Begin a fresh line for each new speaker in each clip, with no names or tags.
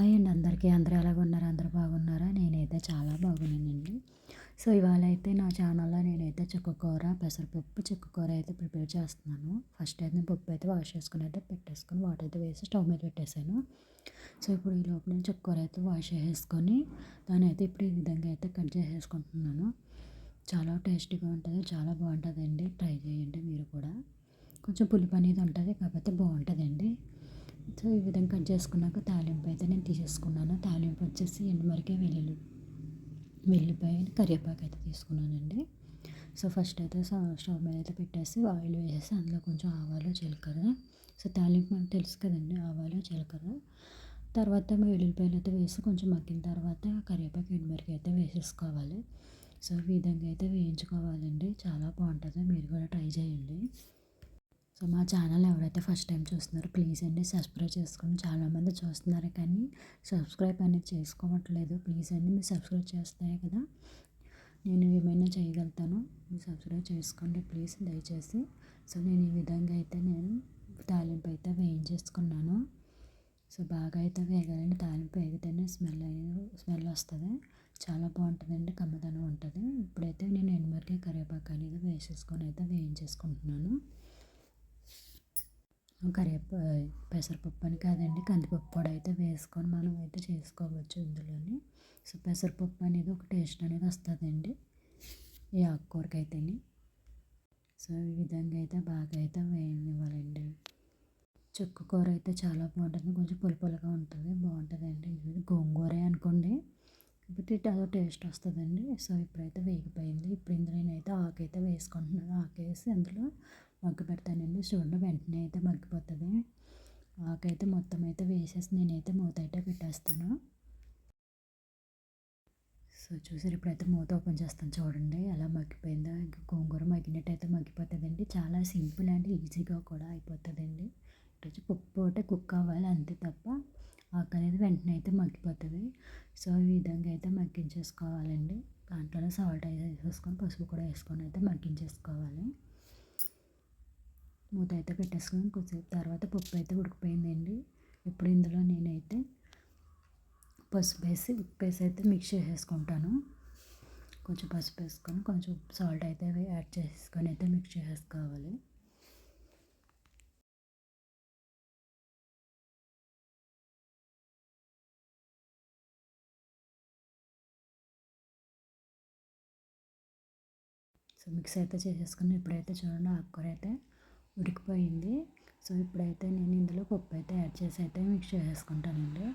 Hi అండి అందరికీ అందరూ ఎలాగ ఉన్నారా? అందరూ బాగున్నారా? నేనైతే చాలా బాగున్నానండి. సో ఇవాళ అయితే నా ఛానల్లో నేనైతే చుక్కకూర పెసరపప్పు చుక్కకూర అయితే ప్రిపేర్ చేస్తున్నాను. ఫస్ట్ అయితే పప్పు అయితే వాష్ చేసుకుని అయితే పెట్టేసుకుని వాటర్ అయితే వేసి స్టవ్ మీద పెట్టేశాను. సో ఇప్పుడు ఈ లోపల నేను చుక్కకూర అయితే వాష్ చేసేసుకొని దాని అయితే ఇప్పుడు ఈ విధంగా అయితే కట్ చేసేసుకుంటున్నాను. చాలా టేస్టీగా ఉంటుంది చాలా బాగుంటుందండి. ట్రై చేయండి మీరు కూడా. కొంచెం పులుపు అనేది ఉంటుంది కాకపోతే బాగుంటుందండి. సో ఈ విధంగా కట్ చేసుకున్నాక తాలింపు అయితే నేను తీసేసుకున్నాను. తాలింపు వచ్చేసి ఎండుమరికే వెల్లుల్లి వెల్లిపాయ కరివేపాకు అయితే తీసుకున్నానండి. సో ఫస్ట్ అయితే స్టవ్ మీద అయితే పెట్టేసి ఆయిల్ వేసేసి అందులో కొంచెం ఆవాలు జీలకర్ర. సో తాలింపు మనకు తెలుసు కదండి ఆవాలు జీలకర్ర. తర్వాత వెల్లుల్లిపాయలు అయితే వేసి కొంచెం మగ్గిన తర్వాత కరివేపాకు ఎండుమిరకాయ అయితే వేసేసుకోవాలి. సో ఈ విధంగా అయితే వేయించుకోవాలండి. చాలా బాగుంటుంది. మీరు కూడా ట్రై చేయండి. సో మా ఛానల్ ఎవరైతే ఫస్ట్ టైం చూస్తున్నారో ప్లీజ్ అండి సబ్స్క్రైబ్ చేసుకుని చాలామంది చూస్తున్నారు కానీ సబ్స్క్రైబ్ అనేది చేసుకోవట్లేదు. ప్లీజ్ అండి మీరు సబ్స్క్రైబ్ చేస్తాయి కదా. నేను ఏమైనా చేయగలుగుతాను మీరు సబ్స్క్రైబ్ చేసుకోండి ప్లీజ్ దయచేసి. సో నేను ఈ విధంగా అయితే నేను తాలింపు అయితే వేయించేసుకున్నాను. సో బాగా అయితే వేగాలండి. తాలింపు వేగితేనే స్మెల్ స్మెల్ వస్తుంది. చాలా బాగుంటుందండి. కమ్మదనం ఉంటుంది. ఇప్పుడైతే నేను ఎండుమిరకాయ కరివేపాకు అనేది వేసేసుకొని అయితే వేయించేసుకుంటున్నాను. కరివేపా పెసరపప్పు అని కాదండి. కందిపప్పు కూడా అయితే వేసుకొని మనం అయితే చేసుకోవచ్చు ఇందులోని. సో పెసరపప్పు అనేది ఒక టేస్ట్ అనేది వస్తుందండి. ఈ ఆకుకూరకి అయితేని సో ఈ విధంగా అయితే బాగా అయితే వేయనివ్వాలండి. చుక్క కూర అయితే చాలా బాగుంటుంది. కొంచెం పులుపులుగా ఉంటుంది. బాగుంటుందండి. ఇది గోంగూర అనుకోండి. కాబట్టి అదో టేస్ట్ వస్తుందండి. సో ఇప్పుడైతే వేగిపోయింది. ఇప్పుడు ఇందులో నేనైతే ఆకైతే వేసుకుంటున్నాను. ఆకేసి అందులో మగ్గు పెడతానండి. చూడండి వెంటనే అయితే మగ్గిపోతుంది. ఆకైతే మొత్తం అయితే వేసేసి నేనైతే మూత అయితే పెట్టేస్తాను. సో చూసారు ఇప్పుడైతే మూత ఓపెన్ చేస్తాను చూడండి. ఎలా మగ్గిపోయిందో. ఇంకా గోంగూర మగ్గినట్టు అయితే మగ్గిపోతుందండి. చాలా సింపుల్ అండ్ ఈజీగా కూడా అయిపోతుందండి. ఇటు పప్పు ఒకటే కుక్ అవ్వాలి అంతే తప్ప ఆకు అనేది వెంటనే అయితే మగ్గిపోతుంది. సో ఈ విధంగా అయితే మగ్గించేసుకోవాలండి. దాంట్లోనే సాల్ట్ అయితే వేసేసుకొని పసుపు కూడా వేసుకొని అయితే మగ్గించేసుకోవాలి. మూత అయితే పెట్టేసుకొని కొద్దిసేపు తర్వాత పప్పు అయితే ఉడికిపోయిందండి. ఇప్పుడు ఇందులో నేనైతే పసుపు వేసి ఉప్పు వేసి అయితే మిక్స్ చేసేసుకుంటాను. కొంచెం పసుపు వేసుకొని కొంచెం సాల్ట్ అయితే యాడ్ చేసుకొని అయితే మిక్స్ చేసేసుకోవాలి. మిక్స్ అయితే చేసేసుకుని ఇప్పుడైతే చూడండి ఆకుకూర అయితే ఉడికిపోయింది. సో ఇప్పుడైతే నేను ఇందులో పప్పు అయితే యాడ్ చేసి అయితే మిక్స్ చేసేసుకుంటానండి.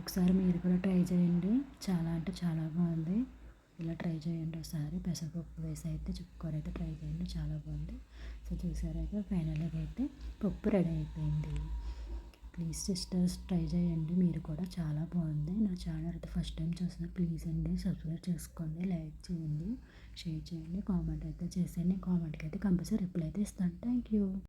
ఒకసారి మీరు కూడా ట్రై చేయండి. చాలా అంటే చాలా బాగుంది. ఇలా ట్రై చేయండి ఒకసారి. పెసరపప్పు వేసి అయితే చుక్కకూర అయితే ట్రై చేయండి. చాలా బాగుంది. సో చూసారైతే ఫైనల్గా అయితే పప్పు రెడీ అయిపోయింది. ప్లీజ్ సిస్టర్స్ ట్రై చేయండి. మీరు కూడా చాలా బాగుంది. నా ఛానల్ అయితే ఫస్ట్ టైం చూసిన ప్లీజ్ అండి సబ్స్క్రైబ్ చేసుకోండి లైక్ చేయండి షేర్ చేయండి కామెంట్ అయితే చేసేయండి. కామెంట్కి అయితే కంపల్సరీ రిప్లై అయితే ఇస్తాను. Thank you.